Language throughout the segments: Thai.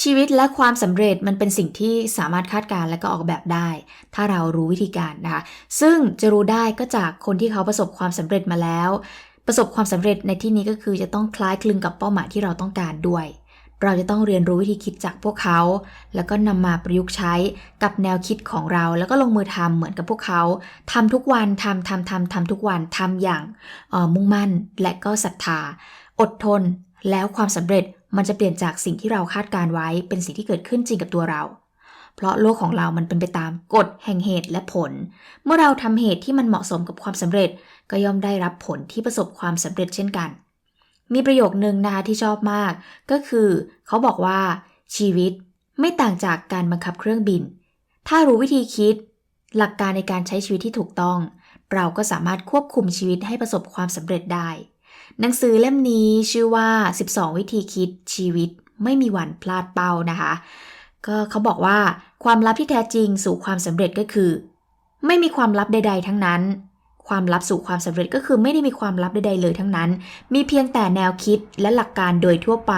ชีวิตและความสำเร็จมันเป็นสิ่งที่สามารถคาดการณ์และก็ออกแบบได้ ถ้าเรารู้วิธีการนะคะซึ่งจะรู้ได้ก็จากคนที่เขาประสบความสำเร็จมาแล้ว ประสบความสำเร็จในที่นี้ก็คือจะต้องคล้ายคลึงกับเป้าหมายที่เราต้องการด้วย เราจะต้องเรียนรู้วิธีคิดจากพวกเขา แล้วก็นำมาประยุกต์ใช้กับแนวคิดของเรา แล้วก็ลงมือทำเหมือนกับพวกเขาทำทุกวันทำทำทำทำทุกวันทำอย่างออมุ่งมั่นและก็ศรัทธา อดทนแล้วความสำเร็จ มันจะเปลี่ยนจากสิ่งที่เราคาดการไว้เป็นสิ่งที่เกิดขึ้นจริงกับตัวเรา เพราะโลกของเรามันเป็นไปตามกฎแห่งเหตุและผล เมื่อเราทำเหตุที่มันเหมาะสมกับความสำเร็จ ก็ย่อมได้รับผลที่ประสบความสำเร็จเช่นกัน มีประโยคนึงนะคะที่ชอบมาก ก็คือ เขาบอกว่า ชีวิตไม่ต่างจากการบังคับเครื่องบิน ถ้ารู้วิธีคิด หลักการในการใช้ชีวิตที่ถูกต้อง เราก็สามารถควบคุมชีวิตให้ประสบความสำเร็จได้ หนังสือเล่มนี้ชื่อว่า 12 วิธีคิดชีวิตไม่มีวันพลาดเป้านะคะ ก็เขาบอกว่าความลับที่แท้จริงสู่ความสำเร็จก็คือ ไม่มีความลับใด ๆ ทั้งนั้น ความลับสู่ความสำเร็จก็คือไม่ได้มีความลับใด ๆ เลยทั้งนั้น มีเพียงแต่แนวคิดและหลักการโดยทั่วไป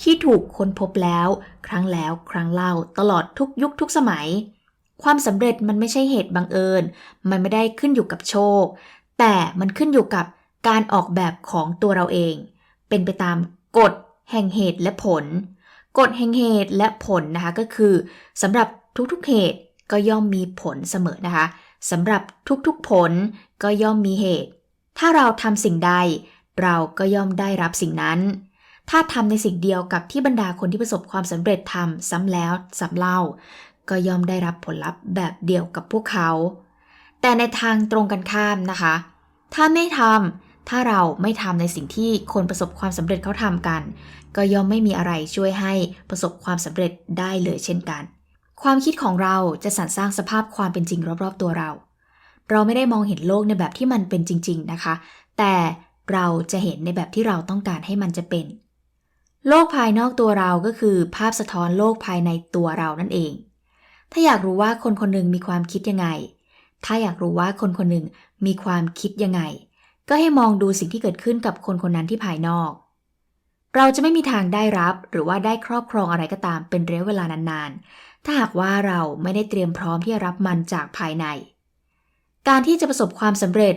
ที่ถูกค้นพบแล้ว ครั้งแล้วครั้งเล่าตลอดทุกยุคทุกสมัย ความสำเร็จมันไม่ใช่เหตุบังเอิญ มันไม่ได้ขึ้นอยู่กับโชค แต่มันขึ้นอยู่กับ การออกแบบของตัวเราเอง เป็นไปตามกฎแห่งเหตุและผล กฎแห่งเหตุและผลนะคะก็คือสำหรับทุกๆเหตุก็ย่อมมีผลเสมอนะคะสำหรับทุกๆผลก็ย่อมมีเหตุ ถ้าเราทำสิ่งใด เราก็ย่อมได้รับสิ่งนั้น ถ้าทำในสิ่งเดียวกับที่บรรดาคนที่ประสบความสำเร็จทำซ้ำแล้วซ้ำเล่า ก็ย่อมได้รับผลลัพธ์แบบเดียวกับพวกเขา แต่ในทางตรงกันข้ามนะคะ ถ้าไม่ทำ ถ้าเราไม่ทำในสิ่งที่คนประสบความสำเร็จเขาทำกัน ก็ย่อมไม่มีอะไรช่วยให้ประสบความสำเร็จได้เลยเช่นกัน ความคิดของเราจะสรรสร้างสภาพความเป็นจริงรอบๆตัวเรา เราไม่ได้มองเห็นโลกในแบบที่มันเป็นจริง ๆนะคะ แต่เราจะเห็นในแบบที่เราต้องการให้มันจะเป็น โลกภายนอกตัวเราก็คือ ภาพสะท้อนโลกภายในตัวเรานั่นเอง ถ้าอยากรู้ว่าคนคนหนึ่งมีความคิดยังไง ถ้าอยากรู้ว่าคนคนหนึ่งมีความคิดยังไง ก็ให้มองดูสิ่งที่เกิดขึ้นกับคนคนนั้นที่ภายนอก เราจะไม่มีทางได้รับหรือว่าได้ครอบครองอะไรก็ตามเป็นระยะเวลานานๆ ถ้าหากว่าเราไม่ได้เตรียมพร้อมที่จะรับมันจากภายใน การที่จะประสบความสำเร็จ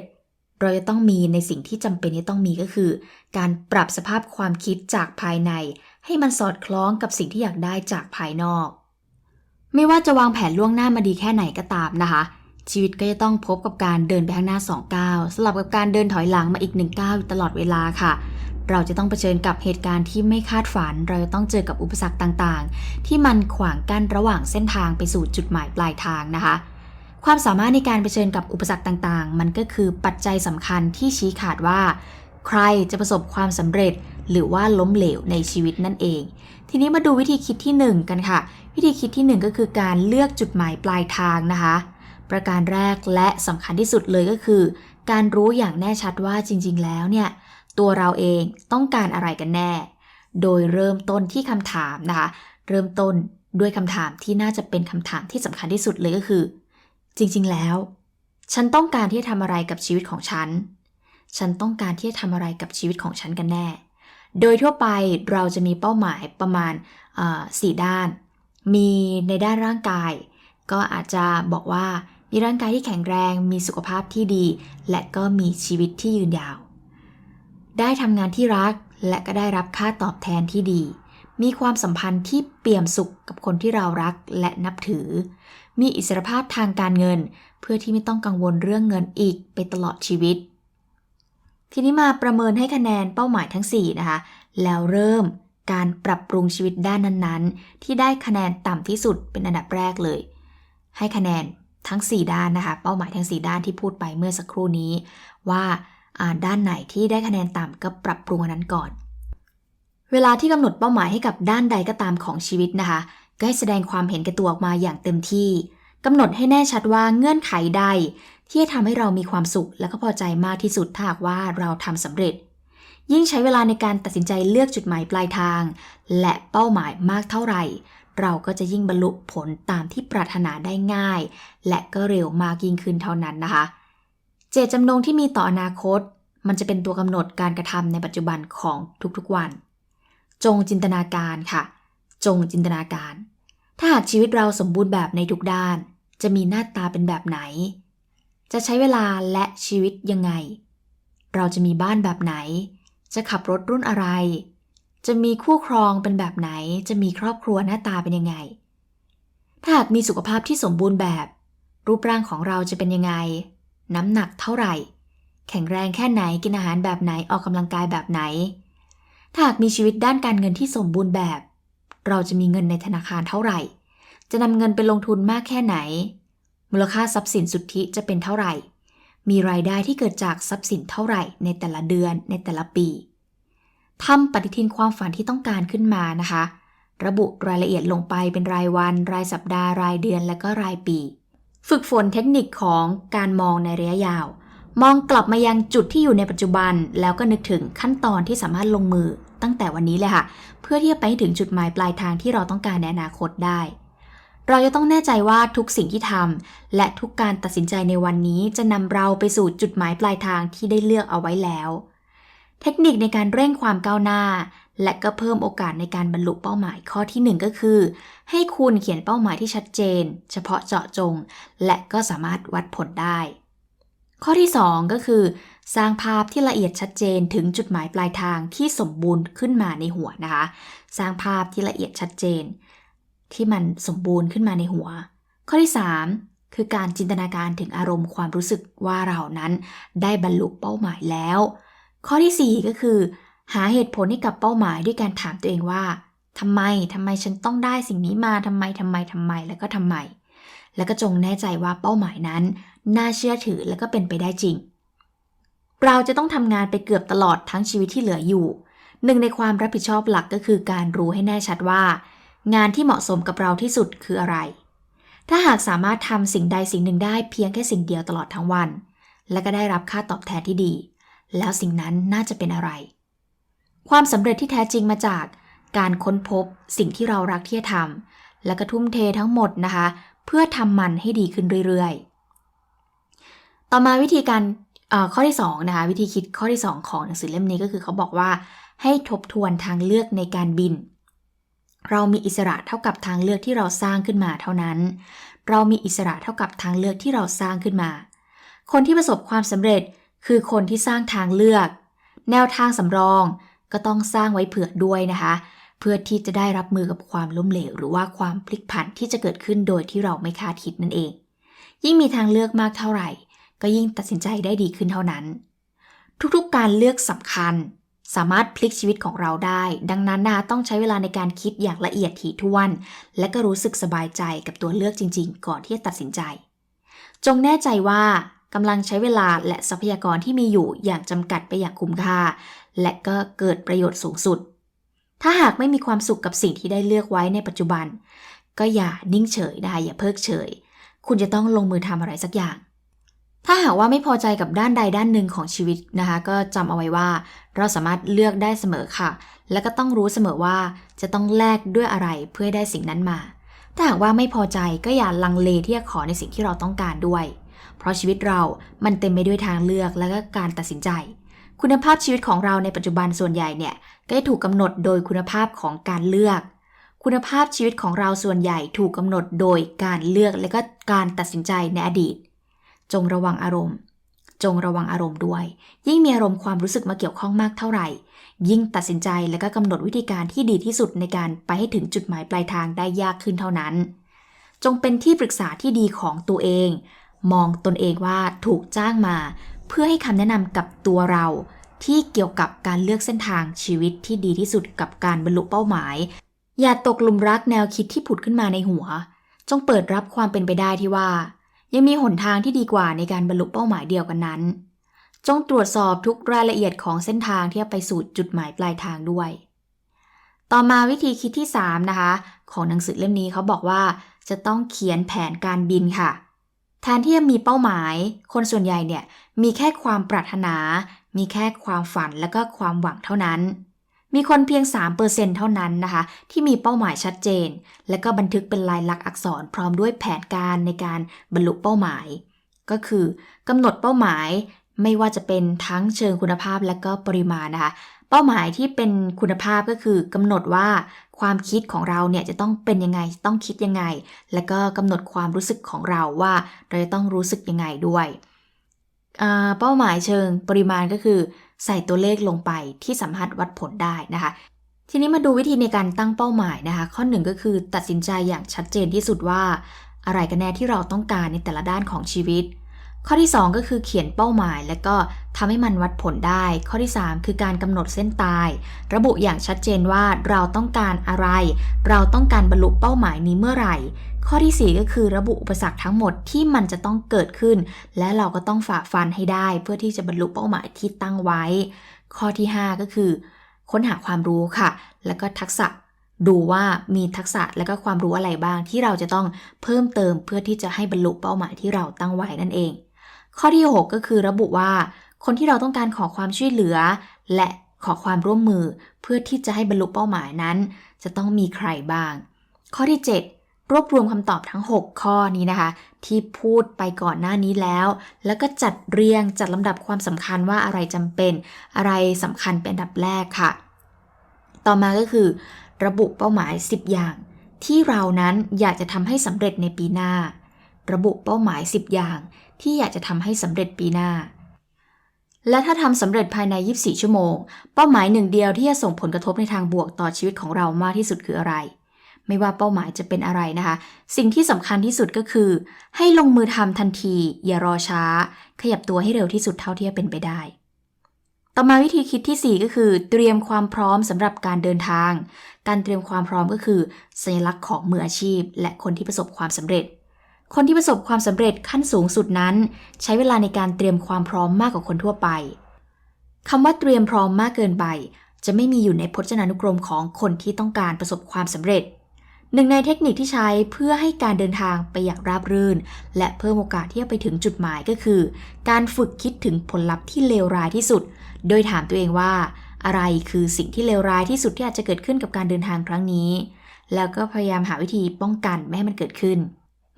เราจะต้องมีในสิ่งที่จำเป็นที่ต้องมีก็คือ การปรับสภาพความคิดจากภายใน ให้มันสอดคล้องกับสิ่งที่อยากได้จากภายนอก ไม่ว่าจะวางแผนล่วงหน้ามาดีแค่ไหนก็ตามนะคะ ชีวิตก็จะต้องพบกับการเดินไปข้างหน้า2ก้าวสลับกับการเดินถอยหลังมาอีก1ก้าวอยู่ตลอดเวลาค่ะ เราจะต้องเผชิญกับเหตุการณ์ที่ไม่คาดฝัน เราจะต้องเจอกับอุปสรรคต่างๆ ที่มันขวางกั้นระหว่างเส้นทางไปสู่จุดหมายปลายทางนะคะ ความสามารถในการเผชิญกับอุปสรรคต่างๆ มันก็คือปัจจัยสำคัญที่ชี้ขาดว่า ใครจะประสบความสำเร็จ หรือว่าล้มเหลวในชีวิตนั่นเอง ทีนี้มาดูวิธีคิดที่หนึ่งกันค่ะ วิธีคิดที่หนึ่งก็คือการเลือกจุดหมายปลายทางนะคะ ประการแรกและสำคัญที่สุดเลยก็คือ การรู้อย่างแน่ชัดว่าจริง ๆ แล้วเนี่ย ตัวเราเองต้องการอะไรกันแน่ โดยเริ่มต้นที่คำถามนะคะ เริ่มต้นด้วยคำถามที่น่าจะเป็นคำถามที่สำคัญที่สุดเลยก็คือ จริง ๆ แล้ว ฉันต้องการที่จะทำอะไรกับชีวิตของฉัน ฉันต้องการที่จะทำอะไรกับชีวิตของฉันกันแน่ โดยทั่วไปเราจะมีเป้าหมายประมาณสี่ด้าน มีในด้านร่างกาย ก็อาจจะบอกว่า มีร่างกายที่แข็งแรง มีสุขภาพที่ดี และก็มีชีวิตที่ยืนยาว ได้ทำงานที่รักและก็ได้รับค่าตอบแทนที่ดี มีความสัมพันธ์ที่เปี่ยมสุขกับคนที่เรารักและนับถือ มีอิสรภาพทางการเงิน เพื่อที่ไม่ต้องกังวลเรื่องเงินอีกไปตลอดชีวิต ทีนี้มาประเมินให้คะแนนเป้าหมายทั้ง 4 นะคะ แล้วเริ่มการปรับปรุงชีวิตด้านนั้นๆ ที่ได้คะแนนต่ำที่สุดเป็นอันดับแรกเลย ให้คะแนน ทั้ง 4 ด้านนะคะ เป้าหมายทั้ง 4 ด้านที่พูดไปเมื่อสักครู่นี้ ว่าด้านไหนที่ได้คะแนนต่ำก็ปรับปรุงอันนั้นก่อน เวลาที่กำหนดเป้าหมายให้กับด้านใดก็ตามของชีวิตนะคะ ก็ให้แสดงความเห็นแก่ตัวออกมาอย่างเต็มที่กำหนดให้แน่ชัดว่าเงื่อนไขใด ที่จะทำให้เรามีความสุข และก็พอใจมากที่สุดถ้าหากว่าเราทำสำเร็จ ยิ่งใช้เวลาในการตัดสินใจเลือกจุดหมายปลายทาง และเป้าหมายมากเท่าไหร่ เราก็จะยิ่งบรรลุผลตามที่ปรารถนาได้ง่าย และก็เร็วมากยิ่งขึ้นเท่านั้นนะคะ เจตจำนงที่มีต่ออนาคต มันจะเป็นตัวกำหนดการกระทำในปัจจุบันของทุกๆวัน จงจินตนาการค่ะ จงจินตนาการ ถ้าหากชีวิตเราสมบูรณ์แบบในทุกด้าน จะมีหน้าตาเป็นแบบไหน จะใช้เวลาและชีวิตยังไง เราจะมีบ้านแบบไหน จะขับรถรุ่นอะไร จะมีคู่ครองเป็นแบบไหน จะมีครอบครัวหน้าตาเป็นยังไง ถ้าหากมีสุขภาพที่สมบูรณ์แบบ รูปร่างของเราจะเป็นยังไง น้ำหนักเท่าไหร่ แข็งแรงแค่ไหนกินอาหารแบบไหนออกกำลังกายแบบไหน ถ้าหากมีชีวิตด้านการเงินที่สมบูรณ์แบบ เราจะมีเงินในธนาคารเท่าไหร่ จะนำเงินไปลงทุนมากแค่ไหน มูลค่าทรัพย์สินสุทธิจะเป็นเท่าไหร่ มีรายได้ที่เกิดจากทรัพย์สินเท่าไหร่ในแต่ละเดือนในแต่ละปี ทำปฏิทินความฝันที่ต้องการขึ้นมานะคะ ระบุรายละเอียดลงไปเป็นรายวัน รายสัปดาห์ รายเดือน และก็รายปี ฝึกฝนเทคนิคของการมองในระยะยาว มองกลับมายังจุดที่อยู่ในปัจจุบัน แล้วก็นึกถึงขั้นตอนที่สามารถลงมือตั้งแต่วันนี้เลยค่ะ เพื่อที่จะไปถึงจุดหมายปลายทางที่เราต้องการในอนาคตได้ เราจะต้องแน่ใจว่าทุกสิ่งที่ทำและทุกการตัดสินใจในวันนี้จะนำเราไปสู่จุดหมายปลายทางที่ได้เลือกเอาไว้แล้ว เทคนิคในการเร่งความก้าวหน้า และก็เพิ่มโอกาสในการบรรลุเป้าหมายข้อที่ 1 ก็คือ ให้คุณเขียนเป้าหมายที่ชัดเจน เฉพาะเจาะจง และก็สามารถวัดผลได้ ข้อที่ 2 ก็คือ สร้างภาพที่ละเอียดชัดเจนถึงจุดหมายปลายทางที่สมบูรณ์ขึ้นมาในหัวนะคะ สร้างภาพที่ละเอียดชัดเจน ที่มันสมบูรณ์ขึ้นมาในหัว ข้อที่ 3คือการจินตนาการถึงอารมณ์ความรู้สึกว่าเรานั้นได้บรรลุเป้าหมายแล้ว ข้อที่ 4 ก็คือ หาเหตุผลให้กับเป้าหมายด้วยการถามตัวเองว่าทำไมทำไมฉันต้องได้สิ่งนี้มาทำไมทำไมทำไมแล้วก็ทำไม แล้วก็จงแน่ใจว่าเป้าหมายนั้น น่าเชื่อถือและก็เป็นไปได้จริง เราจะต้องทำงานไปเกือบตลอดทั้งชีวิตที่เหลืออยู่ หนึ่งในความรับผิดชอบหลักก็คือการรู้ให้แน่ชัดว่า งานที่เหมาะสมกับเราที่สุดคืออะไร ถ้าหากสามารถทำสิ่งใดสิ่งหนึ่งได้เพียงแค่สิ่งเดียวตลอดทั้งวัน และก็ได้รับค่าตอบแทนที่ดี แล้วสิ่งนั้นน่าจะเป็นอะไร ความสำเร็จที่แท้จริงมาจากการค้นพบสิ่งที่เรารักที่จะทำและก็ทุ่มเททั้งหมดนะคะ เพื่อทำมันให้ดีขึ้นเรื่อยๆ ต่อมาวิธีการข้อที่2นะคะวิธีคิดข้อที่ 2 ของหนังสือเล่มนี้ก็คือเขาบอกว่าให้ทบทวนทางเลือกในการบิน เรามีอิสระเท่ากับทางเลือกที่เราสร้างขึ้นมาเท่านั้น เรามีอิสระเท่ากับทางเลือกที่เราสร้างขึ้นมา คนที่ประสบความสำเร็จ คือคนที่สร้างทางเลือก แนวทางสำรองก็ต้องสร้างไว้เผื่อด้วยนะคะ เพื่อที่จะได้รับมือกับความล้มเหลว หรือว่าความพลิกผันที่จะเกิดขึ้นโดยที่เราไม่คาดคิดนั่นเอง ยิ่งมีทางเลือกมากเท่าไหร่ ก็ยิ่งตัดสินใจได้ดีขึ้นเท่านั้น ทุกๆการเลือกสำคัญ สามารถพลิกชีวิตของเราได้ ดังนั้นนะต้องใช้เวลาในการคิดอย่างละเอียดถี่ถ้วน และก็รู้สึกสบายใจกับตัวเลือกจริง ๆ ก่อนที่จะตัดสินใจ จงแน่ใจว่า กำลังใช้เวลาและทรัพยากรที่มีอยู่อย่างจำกัดไปอย่างคุ้มค่า และก็เกิดประโยชน์สูงสุด ถ้าหากไม่มีความสุขกับสิ่งที่ได้เลือกไว้ในปัจจุบัน ก็อย่านิ่งเฉยได้อย่าเพิกเฉย คุณจะต้องลงมือทำอะไรสักอย่าง ถ้าหากว่าไม่พอใจกับด้านใดด้านหนึ่งของชีวิตนะคะ ก็จำเอาไว้ว่า เราสามารถเลือกได้เสมอค่ะ และก็ต้องรู้เสมอว่าจะต้องแลกด้วยอะไรเพื่อได้สิ่งนั้นมา ถ้าหากว่าไม่พอใจก็อย่าลังเลที่จะขอในสิ่งที่เราต้องการด้วย เพราะชีวิตเรามันเต็มไปด้วยทางเลือกและก็การตัดสินใจ คุณภาพชีวิตของเราในปัจจุบันส่วนใหญ่เนี่ยก็จะถูกกำหนดโดยคุณภาพของการเลือก คุณภาพชีวิตของเราส่วนใหญ่ถูกกำหนดโดยการเลือกและก็การตัดสินใจในอดีต จงระวังอารมณ์ จงระวังอารมณ์ด้วย ยิ่งมีอารมณ์ความรู้สึกมาเกี่ยวข้องมากเท่าไหร่ ยิ่งตัดสินใจและก็กำหนดวิธีการที่ดีที่สุดในการไปให้ถึงจุดหมายปลายทางได้ยากขึ้นเท่านั้นจงเป็นที่ปรึกษาที่ดีของตัวเอง มองตนเองว่าถูกจ้างมา เพื่อให้คำแนะนำกับตัวเราที่เกี่ยวกับการเลือกเส้นทางชีวิตที่ดีที่สุดกับการบรรลุเป้าหมาย อย่าตกหลุมรักแนวคิดที่ผุดขึ้นมาในหัว จงเปิดรับความเป็นไปได้ที่ว่า ยังมีหนทางที่ดีกว่าในการบรรลุเป้าหมายเดียวกันนั้น จงตรวจสอบทุกรายละเอียดของเส้นทางที่จะไปสู่จุดหมายปลายทางด้วย ต่อมาวิธีคิดที่3นะคะของหนังสือเล่มนี้เขาบอกว่าจะต้องเขียนแผนการบินค่ะ แทนที่จะมีเป้าหมาย คนส่วนใหญ่เนี่ยมีแค่ความปรารถนา มีแค่ความฝันและก็ความหวังเท่านั้น มีคนเพียง 3%เท่านั้นนะคะ ที่มีเป้าหมายชัดเจน และก็บันทึกเป็นลายลักษณ์อักษรพร้อมด้วยแผนการในการบรรลุเป้าหมาย ก็คือกำหนดเป้าหมายไม่ว่าจะเป็นทั้งเชิงคุณภาพและก็ปริมาณนะคะ เป้าหมายที่เป็นคุณภาพก็คือกำหนดว่าความคิดของเราเนี่ยจะต้องเป็นยังไงต้องคิดยังไง แล้วก็กำหนดความรู้สึกของเราว่าเราจะต้องรู้สึกยังไงด้วยเป้าหมายเชิงปริมาณก็คือ ใส่ตัวเลขลงไปที่สามารถวัดผลได้นะคะ ทีนี้มาดูวิธีในการตั้งเป้าหมายนะคะ ข้อหนึ่งก็คือตัดสินใจอย่างชัดเจนที่สุดว่า อะไรกันแน่ที่เราต้องการในแต่ละด้านของชีวิต ข้อที่ 2 ก็คือเขียนเป้าหมาย และก็ทำให้มันวัดผลได้ ข้อที่ 3 คือการกำหนดเส้นตาย ระบุอย่างชัดเจนว่าเราต้องการอะไร เราต้องการบรรลุเป้าหมายนี้เมื่อไหร่ ข้อทีสี่ 4 ก็คือระบุอุปสรรคทั้งหมดที่มันจะต้องเกิดขึ้น และเราก็ต้องฝ่าฟันให้ได้ เพื่อที่จะบรรลุเป้าหมายที่ตั้งไว้ ข้อที่ 5 ก็คือ ค้นหาความรู้ค่ะ แล้วก็ทักษะดูว่ามีทักษะและก็ความรู้อะไรบ้างที่เราจะต้องเพิ่มเติมเพื่อที่จะให้บรรลุเป้าหมายที่เราตั้งไว้นั่นเอง ข้อที่ 6 ก็คือระบุว่า คนที่เราต้องการขอความช่วยเหลือ และขอความร่วมมือเพื่อที่จะให้บรรลุเป้าหมายนั้น จะต้องมีใครบ้าง ข้อที่ 7 รวบรวมคำตอบทั้ง 6 ข้อนี้นะคะ ที่พูดไปก่อนหน้านี้แล้ว แล้วก็จัดเรียงจัดลำดับความสำคัญว่าอะไรจำเป็น อะไรสำคัญเป็นอันดับแรกค่ะ ต่อมาก็คือ ระบุเป้าหมาย 10 อย่าง ที่เรานั้นอยากจะทำให้สำเร็จในปีหน้า ระบุเป้าหมาย 10 อย่าง ที่อยากจะทำให้สำเร็จปีหน้า และถ้าทำสำเร็จภายใน 24 ชั่วโมง เป้าหมายหนึ่งเดียวที่จะส่งผลกระทบในทางบวกต่อชีวิตของเรามากที่สุดคืออะไร ไม่ว่าเป้าหมายจะเป็นอะไรนะคะ สิ่งที่สำคัญที่สุดก็คือ ให้ลงมือทำทันที อย่ารอช้า ขยับตัวให้เร็วที่สุดเท่าที่จะเป็นไปได้ต่อมาวิธีคิดที่ 4 ก็คือ เตรียมความพร้อมสำหรับการเดินทาง การเตรียมความพร้อมก็คือ สัญลักษณ์ของมืออาชีพ และคนที่ประสบความสำเร็จ คนที่ประสบความสำเร็จขั้นสูงสุดนั้น ใช้เวลาในการเตรียมความพร้อมมากกว่าคนทั่วไปคำว่าเตรียมพร้อมมากเกินไป จะไม่มีอยู่ในพจนานุกรมของคนที่ต้องการประสบความสำเร็จ หนึ่งในเทคนิคที่ใช้เพื่อให้การเดินทางไปอย่างราบรื่น และเพิ่มโอกาสที่จะไปถึงจุดหมายก็คือ การฝึกคิดถึงผลลัพธ์ที่เลวร้ายที่สุด โดยถามตัวเองว่า อะไรคือสิ่งที่เลวร้ายที่สุดที่อาจจะเกิดขึ้นกับการเดินทางครั้งนี้ แล้วก็พยายามหาวิธีป้องกันไม่ให้มันเกิดขึ้น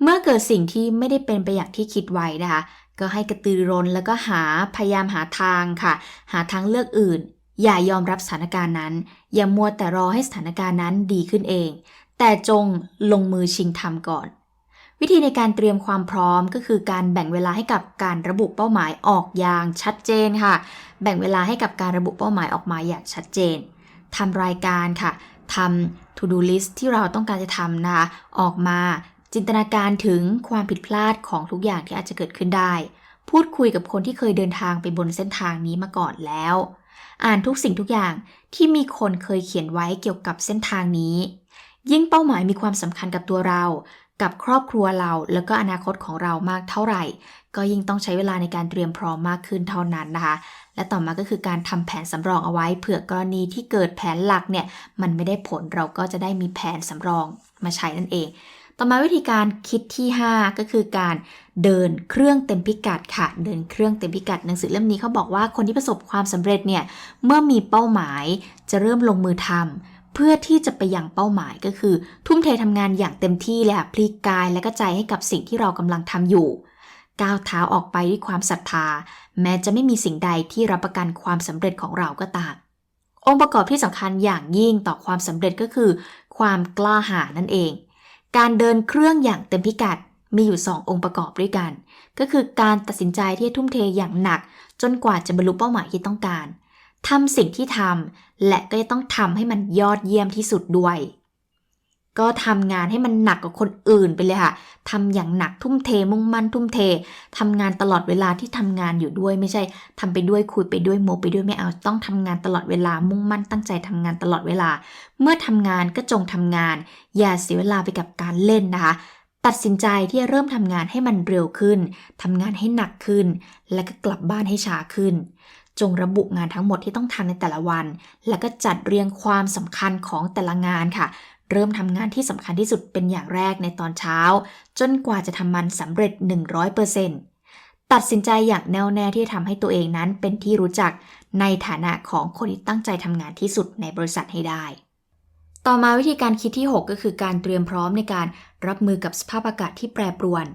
เมื่อเกิดสิ่งที่ไม่ได้เป็นไปอย่างที่คิดไว้นะคะ ก็ให้กระตือร้นแล้วก็หาพยายามหาทางค่ะ หาทางเลือกอื่น อย่ายอมรับสถานการณ์นั้น อย่ามัวแต่รอให้สถานการณ์นั้นดีขึ้นเอง แต่จงลงมือชิงทำก่อน วิธีในการเตรียมความพร้อมก็คือการแบ่งเวลาให้กับการระบุเป้าหมายออกอย่างชัดเจนค่ะ แบ่งเวลาให้กับการระบุเป้าหมายออกมาอย่างชัดเจนทำรายการค่ะทำ to do list ที่เราต้องการจะทำนะคะออกมา จินตนาการถึงความผิดพลาดของทุกอย่างที่อาจจะเกิดขึ้นได้ พูดคุยกับคนที่เคยเดินทางไปบนเส้นทางนี้มาก่อนแล้ว อ่านทุกสิ่งทุกอย่างที่มีคนเคยเขียนไว้เกี่ยวกับเส้นทางนี้ ยิ่งเป้าหมายมีความสำคัญกับตัวเรา กับครอบครัวเรา แล้วก็อนาคตของเรามากเท่าไหร่ ก็ยิ่งต้องใช้เวลาในการเตรียมพร้อมมากขึ้นเท่านั้นนะคะ และต่อมาก็คือการทำแผนสำรองเอาไว้เผื่อกรณีที่เกิดแผนหลักเนี่ยมันไม่ได้ผลเราก็จะได้มีแผนสำรองมาใช้นั่นเอง ต่อมาวิธีการคิดที่ 5 ก็คือการเดินเครื่องเต็มพิกัดค่ะ เดินเครื่องเต็มพิกัดหนังสือเล่มนี้เขาบอกว่าคนที่ประสบความสำเร็จเนี่ยเมื่อมีเป้าหมายจะเริ่มลงมือทำเพื่อที่จะไปยังเป้าหมายก็คือ ทุ่มเททำงานอย่างเต็มที่เลยค่ะพลีกายและก็ใจให้กับสิ่งที่เรากำลังทำอยู่ ก้าวเท้าออกไปด้วยความศรัทธา แม้จะไม่มีสิ่งใดที่รับประกันความสำเร็จของเราก็ตามองค์ประกอบที่สำคัญอย่างยิ่งต่อความสำเร็จก็คือ ความกล้าหาญนั่นเอง การเดินเครื่องอย่างเต็มพิกัดมีอยู่ 2 องค์ประกอบด้วยกัน ก็คือการตัดสินใจที่จะทุ่มเทอย่างหนัก จนกว่าจะบรรลุเป้าหมายที่ต้องการทำสิ่งที่ทำและก็จะต้องทำให้มันยอดเยี่ยมที่สุดด้วย ก็ทำงานให้มันหนักกว่าคนอื่นไปเลยค่ะทำอย่างหนักทุ่มเทมุ่งมั่นทุ่มเททำงานตลอดเวลาที่ทำงานอยู่ด้วยไม่ใช่ทำไปด้วยคุยไปด้วยโมไปด้วยไม่เอาต้องทำงานตลอดเวลามุ่งมั่นตั้งใจทำงานตลอดเวลา เมื่อทำงานก็จงทำงาน อย่าเสียเวลาไปกับการเล่นนะคะ ตัดสินใจที่จะเริ่มทำงานให้มันเร็วขึ้นทำงานให้หนักขึ้น และก็กลับบ้านให้ช้าขึ้นจงระบุงานทั้งหมดที่ต้องทำในแต่ละวัน แล้วก็จัดเรียงความสำคัญของแต่ละงานค่ะ เริ่มทำงานที่สำคัญที่สุดเป็นอย่างแรกในตอนเช้า จนกว่าจะทำมันสำเร็จ 100%ตัดสินใจอย่างแน่วแน่ที่ทำให้ตัวเองนั้นเป็นที่รู้จักในฐานะของคนที่ตั้งใจทำงานที่สุดในบริษัทให้ได้ ต่อมาวิธีการคิดที่ 6 ก็คือการเตรียมพร้อมในการรับมือกับสภาพอากาศที่แปรปรวน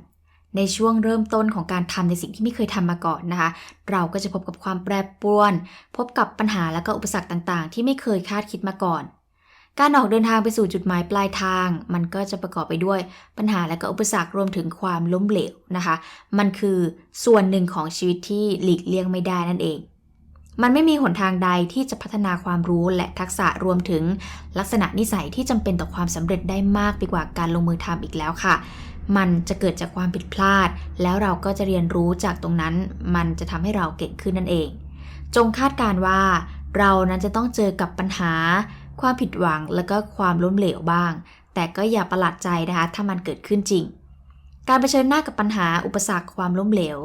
ในช่วงเริ่มต้นของการทำในสิ่งที่ไม่เคยทำมาก่อนนะคะ เราก็จะพบกับความแปรปรวน พบกับปัญหาและก็อุปสรรคต่างๆ ที่ไม่เคยคาดคิดมาก่อน การออกเดินทางไปสู่จุดหมายปลายทาง มันก็จะประกอบไปด้วยปัญหาและก็อุปสรรครวมถึงความล้มเหลวนะคะ มันคือส่วนหนึ่งของชีวิตที่หลีกเลี่ยงไม่ได้นั่นเอง มันไม่มีหนทางใดที่จะพัฒนาความรู้และทักษะรวมถึงลักษณะนิสัยที่จำเป็นต่อความสำเร็จได้มากไปกว่าการลงมือทำอีกแล้วค่ะ มันจะเกิดจากความผิดพลาด แล้วเราก็จะเรียนรู้จากตรงนั้น มันจะทำให้เราเก่งขึ้นนั่นเอง จงคาดการว่า เรานั้นจะต้องเจอกับปัญหา ความผิดหวังและก็ความล้มเหลวบ้าง แต่ก็อย่าประหลาดใจนะคะ ถ้ามันเกิดขึ้นจริง การเผชิญหน้ากับปัญหาอุปสรรคความล้มเหลว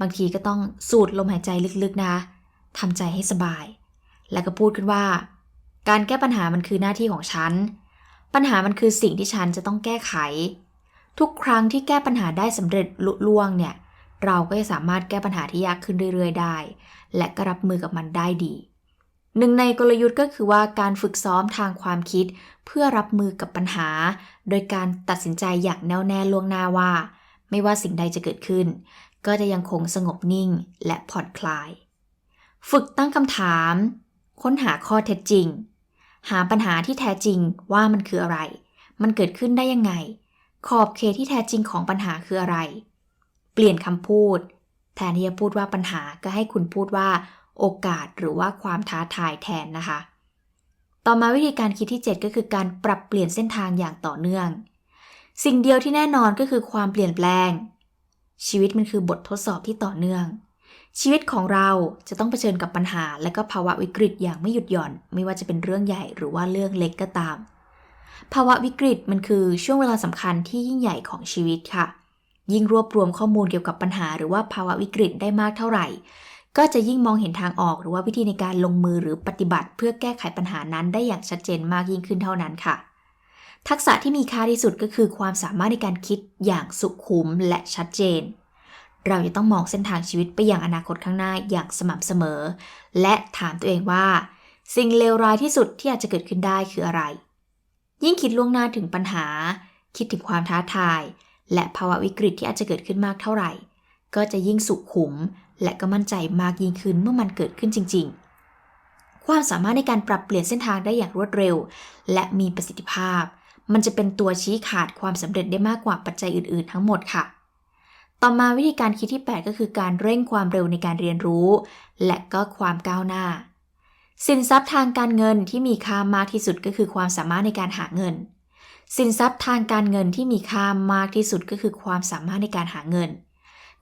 บางทีก็ต้องสูดลมหายใจลึกๆนะคะทำใจให้สบาย แล้วก็พูดขึ้นว่า การแก้ปัญหามันคือหน้าที่ของฉัน ปัญหามันคือสิ่งที่ฉันจะต้องแก้ไข ทุกครั้งที่แก้ปัญหาได้สำเร็จลุล่วงเนี่ย เราก็จะสามารถแก้ปัญหาที่ยากขึ้นเรื่อยๆ ได้ และก็รับมือกับมันได้ดี หนึ่งในกลยุทธ์ก็คือว่าการฝึกซ้อมทางความคิด เพื่อรับมือกับปัญหา โดยการตัดสินใจอย่างแน่วแน่ล่วงหน้าว่า ไม่ว่าสิ่งใดจะเกิดขึ้น ก็จะยังคงสงบนิ่งและผ่อนคลาย ฝึกตั้งคำถาม ค้นหาข้อเท็จจริง หาปัญหาที่แท้จริงว่ามันคืออะไร มันเกิดขึ้นได้ยังไง ขอบเขตที่แท้จริงของปัญหาคืออะไร เปลี่ยนคำพูด แทนที่จะพูดว่าปัญหาก็ให้คุณพูดว่า โอกาสหรือว่าความท้าทายแทนนะคะ ต่อมาวิธีการคิดที่ 7 ก็คือการปรับเปลี่ยนเส้นทางอย่างต่อเนื่อง สิ่งเดียวที่แน่นอนก็คือความเปลี่ยนแปลง ชีวิตมันคือบททดสอบที่ต่อเนื่อง ชีวิตของเราจะต้องเผชิญกับปัญหา และก็ภาวะวิกฤตอย่างไม่หยุดหย่อน ไม่ว่าจะเป็นเรื่องใหญ่หรือว่าเรื่องเล็กก็ตาม ภาวะวิกฤตมันคือช่วงเวลาสำคัญที่ยิ่งใหญ่ของชีวิตค่ะ ยิ่งรวบรวมข้อมูลเกี่ยวกับปัญหา หรือว่าภาวะวิกฤตได้มากเท่าไหร่ ก็จะยิ่งมองเห็นทางออกหรือว่าวิธีในการลงมือหรือปฏิบัติ เพื่อแก้ไขปัญหานั้นได้อย่างชัดเจนมากยิ่งขึ้นเท่านั้นค่ะ ทักษะที่มีค่าที่สุดก็คือความสามารถในการคิดอย่างสุขุมและชัดเจน เราจะต้องมองเส้นทางชีวิตไปอย่างอนาคตข้างหน้าอย่างสม่ำเสมอ และถามตัวเองว่า สิ่งเลวร้ายที่สุดที่อาจจะเกิดขึ้นได้คืออะไร ยิ่งคิดล่วงหน้าถึงปัญหา คิดถึงความท้าทาย และภาวะวิกฤตที่อาจจะเกิดขึ้นมากเท่าไหร่ ก็จะยิ่งสุขุมและก็มั่นใจมากยิ่งขึ้นเมื่อมันเกิดขึ้นจริง ๆ ความสามารถในการปรับเปลี่ยนเส้นทางได้อย่างรวดเร็ว และมีประสิทธิภาพ มันจะเป็นตัวชี้ขาดความสำเร็จได้มากกว่าปัจจัยอื่น ๆ ทั้งหมดค่ะ ต่อมาวิธีการคิดที่ 8 ก็คือการเร่งความเร็วในการเรียนรู้ และก็ความก้าวหน้า สินทรัพย์ทางการเงินที่มีค่ามากที่สุดก็คือความสามารถในการหาเงิน สินทรัพย์ทางการเงินที่มีค่ามากที่สุดก็คือความสามารถในการหาเงิน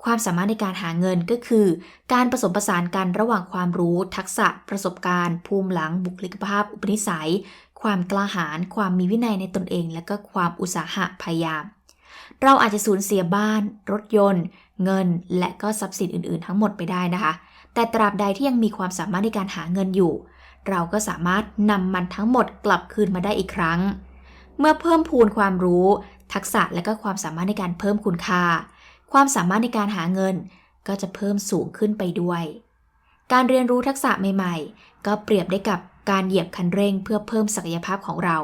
ความสามารถในการหาเงินก็คือ การผสมผสานกันระหว่างความรู้ ทักษะ ประสบการณ์ ภูมิหลัง บุคลิกภาพ อุปนิสัย ความกล้าหาญ ความมีวินัยในตนเอง และก็ความอุตสาหะพยายาม เราอาจจะสูญเสียบ้าน รถยนต์ เงิน และก็ทรัพย์สินอื่น ๆ ทั้งหมดไปได้นะคะ แต่ตราบใดที่ยังมีความสามารถในการหาเงินอยู่ เราก็สามารถนำมันทั้งหมดกลับคืนมาได้อีกครั้ง เมื่อเพิ่มพูนความรู้ ทักษะและก็ความสามารถในการเพิ่มคุณค่า ความสามารถในการหาเงินก็จะเพิ่มสูงขึ้นไปด้วย การเรียนรู้ทักษะใหม่ๆ ก็เปรียบได้กับการเหยียบคันเร่งเพื่อเพิ่มศักยภาพของเรา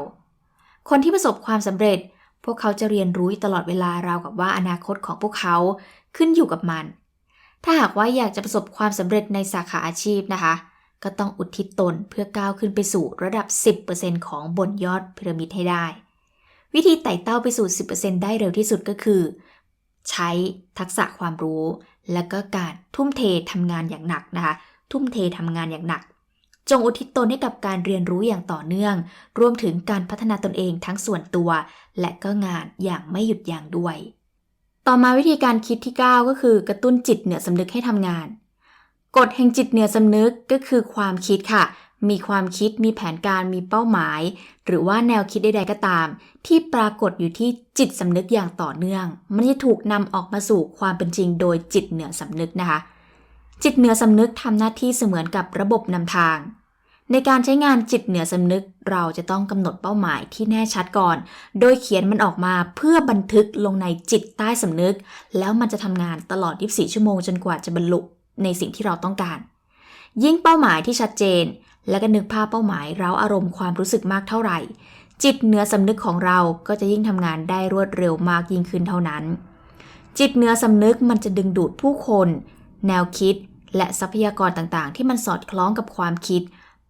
คนที่ประสบความสำเร็จ พวกเขาจะเรียนรู้ตลอดเวลาราวกับว่าอนาคตของพวกเขาขึ้นอยู่กับมัน ถ้าหากว่าอยากจะประสบความสำเร็จในสาขาอาชีพนะคะ ก็ต้องอุทิศตนเพื่อก้าวขึ้นไปสู่ระดับ 10%ของบนยอดพีระมิดให้ได้ วิธีไต่เต้าไปสู่ 10%ได้เร็วที่สุดก็คือ ใช้ทักษะความรู้ และก็การทุ่มเททำงานอย่างหนักนะคะ ทุ่มเททำงานอย่างหนัก จงอุทิศตนให้กับการเรียนรู้อย่างต่อเนื่อง รวมถึงการพัฒนาตนเองทั้งส่วนตัว และก็งานอย่างไม่หยุดยั้งด้วย ต่อมาวิธีการคิดที่ 9 ก็คือกระตุ้นจิตเหนือสำนึกให้ทำงานกฎแห่งจิตเหนือสำนึกก็คือความคิดค่ะ มีความคิดมีแผนการมีเป้าหมาย หรือว่าแนวคิดใดๆก็ตาม ที่ปรากฏอยู่ที่จิตสำนึกอย่างต่อเนื่อง มันจะถูกนำออกมาสู่ความเป็นจริงโดยจิตเหนือสำนึกนะคะ จิตเหนือสำนึกทำหน้าที่เสมือนกับระบบนำทาง ในการใช้งานจิตเหนือสำนึกเราจะต้องกำหนดเป้าหมายที่แน่ชัดก่อน โดยเขียนมันออกมาเพื่อบันทึกลงในจิตใต้สำนึก แล้วมันจะทำงานตลอด 24 ชั่วโมงจนกว่าจะบรรลุในสิ่งที่เราต้องการ ยิ่งเป้าหมายที่ชัดเจน และก็นึกภาพเป้าหมายเราอารมณ์ความรู้สึกมากเท่าไหร่ จิตเหนือสำนึกของเราก็จะยิ่งทำงานได้รวดเร็วมากยิ่งขึ้นเท่านั้น จิตเหนือสำนึกมันจะดึงดูดผู้คน แนวคิด และทรัพยากรต่างๆ ที่มันสอดคล้องกับความคิด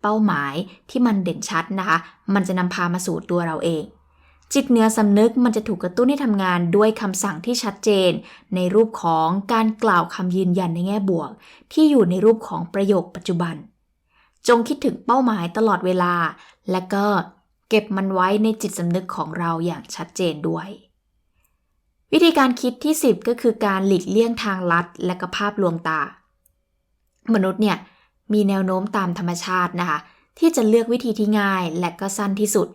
เป้าหมายที่มันเด่นชัดนะคะ มันจะนำพามาสู่ตัวเราเองจิตเหนือสำนึกมันจะถูกกระตุ้นให้ทำงานด้วยคำสั่งที่ชัดเจน ในรูปของการกล่าวคำยืนยันในแง่บวก ที่อยู่ในรูปของประโยคปัจจุบัน จงคิดถึงเป้าหมายตลอดเวลา และก็เก็บมันไว้ในจิตสำนึกของเราอย่างชัดเจนด้วย วิธีการคิดที่ 10 ก็คือการหลีกเลี่ยงทางลัด และก็ภาพลวงตา มนุษย์เนี่ยมีแนวโน้มตามธรรมชาตินะคะ ที่จะเลือกวิธีที่ง่ายและก็สั้นที่สุด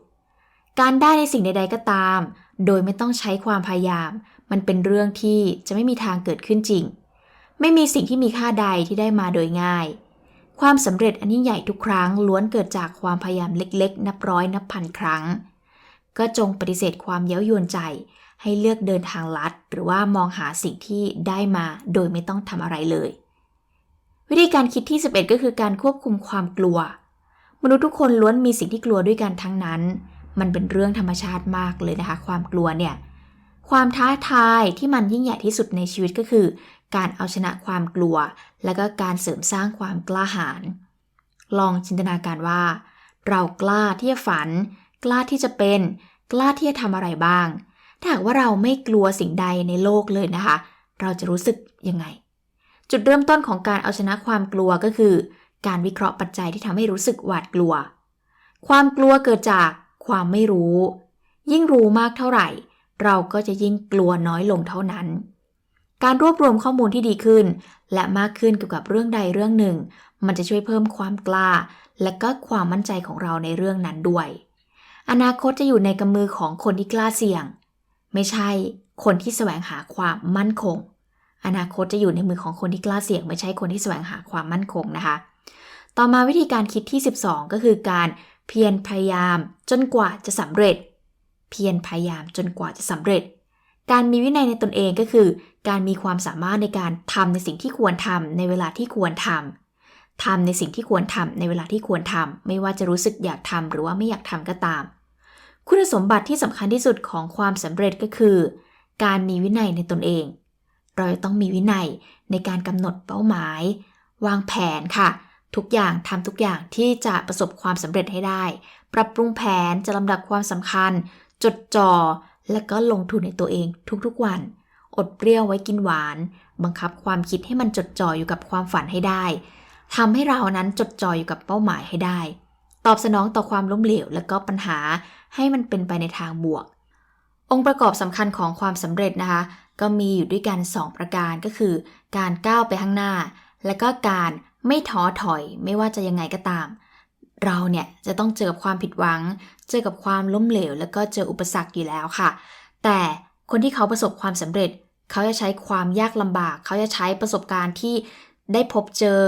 การได้ในสิ่งใด ๆก็ตาม โดยไม่ต้องใช้ความพยายาม มันเป็นเรื่องที่จะไม่มีทางเกิดขึ้นจริง ไม่มีสิ่งที่มีค่าใดที่ได้มาโดยง่าย ความสำเร็จอันยิ่งใหญ่ทุกครั้งล้วนเกิดจากความพยายามเล็กๆ นับร้อยนับพันครั้ง ก็จงปฏิเสธความเย้ายวนใจ ให้เลือกเดินทางลัด หรือว่ามองหาสิ่งที่ได้มาโดยไม่ต้องทำอะไรเลย วิธีการคิดที่ 11 ก็คือการควบคุมความกลัว มนุษย์ทุกคนล้วนมีสิ่งที่กลัวด้วยกันทั้งนั้น มันเป็นเรื่องธรรมชาติมากเลยนะคะ ความกลัวเนี่ยความท้าทายที่มันยิ่งใหญ่ที่สุดในชีวิตก็คือ การเอาชนะความกลัว และก็การเสริมสร้างความกล้าหาญลองจินตนาการว่า เรากล้าที่จะฝัน กล้าที่จะเป็น กล้าที่จะทำอะไรบ้าง ถ้าหากว่าเราไม่กลัวสิ่งใดในโลกเลยนะคะ เราจะรู้สึกยังไง จุดเริ่มต้นของการเอาชนะความกลัวก็คือ การวิเคราะห์ปัจจัยที่ทำให้รู้สึกหวาดกลัว ความกลัวเกิดจากความไม่รู้ ยิ่งรู้มากเท่าไหร่ เราก็จะยิ่งกลัวน้อยลงเท่านั้น การรวบรวมข้อมูลที่ดีขึ้น และมากขึ้นเกี่ยวกับเรื่องใดเรื่องหนึ่ง มันจะช่วยเพิ่มความกล้า และก็ความมั่นใจของเราในเรื่องนั้นด้วย อนาคตจะอยู่ในกำมือของคนที่กล้าเสี่ยง ไม่ใช่คนที่แสวงหาความมั่นคง อนาคตจะอยู่ในมือของคนที่กล้าเสี่ยง ไม่ใช่คนที่แสวงหาความมั่นคงนะคะ ต่อมาวิธีการคิดที่ 12 ก็คือการเพียรพยายามจนกว่าจะสำเร็จ เพียรพยายามจนกว่าจะสำเร็จ การมีวินัยในตนเองก็คือ การมีความสามารถในการทำในสิ่งที่ควรทำในเวลาที่ควรทำทำในสิ่งที่ควรทำในเวลาที่ควรทำไม่ว่าจะรู้สึกอยากทำหรือว่าไม่อยากทำก็ตาม คุณสมบัติที่สำคัญที่สุดของความสำเร็จก็คือ การมีวินัยในตนเอง เราต้องมีวินัยในการกำหนดเป้าหมาย วางแผนค่ะ ทุกอย่างทำทุกอย่างที่จะประสบความสำเร็จให้ได้ ปรับปรุงแผนจะลำดับความสำคัญ จดจ่อ และก็ลงทุนในตัวเองทุกๆวัน อดเปรี้ยวไว้กินหวาน บังคับความคิดให้มันจดจ่ออยู่กับความฝันให้ได้ทำให้เรานั้นจดจ่ออยู่กับเป้าหมายให้ได้ ตอบสนองต่อความล้มเหลว และก็ปัญหาให้มันเป็นไปในทางบวก องค์ประกอบสำคัญของความสำเร็จนะคะ ก็มีอยู่ด้วยกัน 2 ประการก็คือ การก้าวไปข้างหน้า และก็การไม่ท้อถอยไม่ว่าจะยังไงก็ตาม เราเนี่ยจะต้องเจอกับความผิดหวัง เจอกับความล้มเหลว แล้วก็เจออุปสรรคอยู่แล้วค่ะ แต่คนที่เขาประสบความสำเร็จ เขาจะใช้ความยากลำบาก เขาจะใช้ประสบการณ์ที่ได้พบเจอ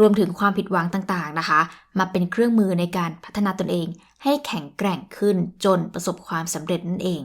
รวมถึงความผิดหวังต่างๆนะคะ มาเป็นเครื่องมือในการพัฒนาตนเอง ให้แข็งแกร่งขึ้นจนประสบความสำเร็จนั่นเอง